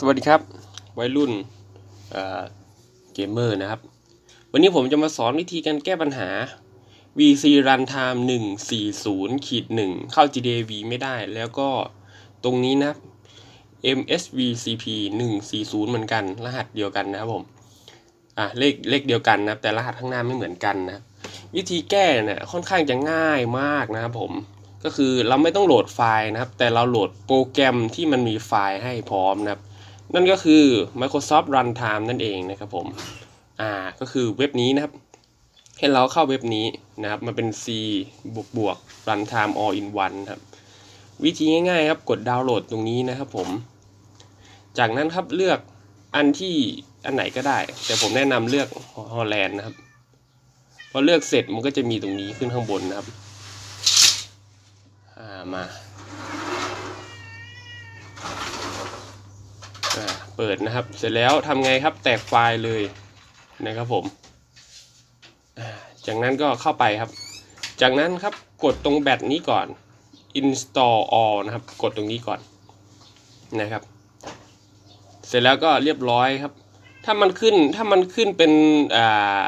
สวัสดีครับ วัยรุ่นเกมเมอร์นะครับ วันนี้ผมจะมาสอนวิธีการแก้ปัญหา VC Runtime 140ขีด1เข้า GTA V ไม่ได้ แล้วก็ตรงนี้นะครับ MSVCP 140 เหมือนกัน รหัสเดียวกันนะครับผมอะเลขเลขเดียวกันนะครับ แต่รหัสข้างหน้าไม่เหมือนกันนะ วิธีแก้เนี่ยค่อนข้างจะง่ายมากนะครับผมก็คือเราไม่ต้องโหลดไฟล์นะครับ แต่เราโหลดโปรแกรมที่มันมีไฟล์ให้พร้อมนะครับ นั่นก็คือ Microsoft Runtime นั่นเองนะครับผม อ่า ก็คือเว็บนี้นะครับ ให้เราเข้าเว็บนี้นะครับมาเป็น C บวกบวก Runtime All in One ครับ วิธีง่ายๆครับ กดดาวน์โหลดตรงนี้นะครับผม จากนั้นครับเลือกอันที่อันไหนก็ได้ แต่ผมแนะนำเลือกฮอลแลนด์นะครับ พอเลือกเสร็จมันก็จะมีตรงนี้ขึ้นข้างบนนะครับ อ่า มาอ่า เปิดนะครับ เสร็จแล้วทำไงครับแตกไฟล์เลยนะครับผม จากนั้นก็เข้าไปครับ จากนั้นครับกดตรงแบตนี้ก่อน install all นะครับ กดตรงนี้ก่อนนะครับ เสร็จแล้วก็เรียบร้อยครับ ถ้ามันขึ้นถ้ามันขึ้นเป็นอ่า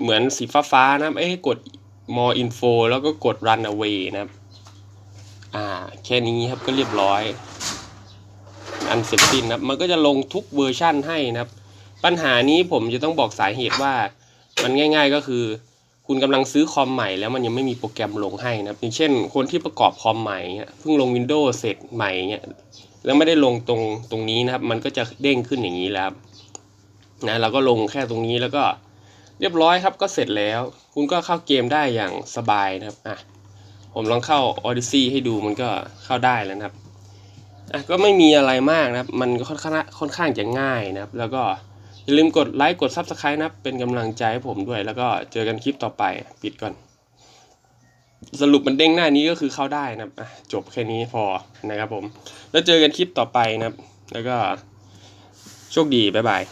เหมือนสีฟ้าฟ้าๆนะครับเอ้ยให้กด more info แล้วก็กด run away นะครับ อ่า แค่นี้ครับก็เรียบร้อย อันเสร็จสิ้นนะครับมันก็จะลงทุกเวอร์ชั่นให้นะครับ ปัญหานี้ผมจะต้องบอกสาเหตุว่ามันง่าย ๆก็คือ คุณกำลังซื้อคอมใหม่แล้วมันยังไม่มีโปรแกรมลงให้นะครับอย่างเช่น คนที่ประกอบคอมใหม่เนี่ยเพิ่งลง Windows เสร็จใหม่เนี่ยแล้วไม่ได้ลงตรงตรงนี้นะครับ มันก็จะเด้งขึ้นอย่างนี้แล้วนะเราก็ลงแค่ตรงนี้แล้วก็เรียบร้อยครับก็เสร็จแล้ว คุณก็เข้าเกมได้อย่างสบายนะครับอะผมลองเข้า Odyssey ให้ดูมันก็เข้าได้แล้วนะครับ อะก็ไม่มีอะไรมากนะครับ มันก็ค่อนข้างค่อนข้างจะง่ายนะครับ แล้วก็อย่าลืมกดไลค์กด Subscribe นะครับ เป็นกำลังใจให้ผมด้วย แล้วก็เจอกันคลิปต่อไปปิดก่อน สรุปมันเด้งหน้านี้ก็คือเข้าได้นะครับอะจบแค่นี้พอนะครับผม แล้วเจอกันคลิปต่อไปนะครับ แล้วก็โชคดีบ๊ายบาย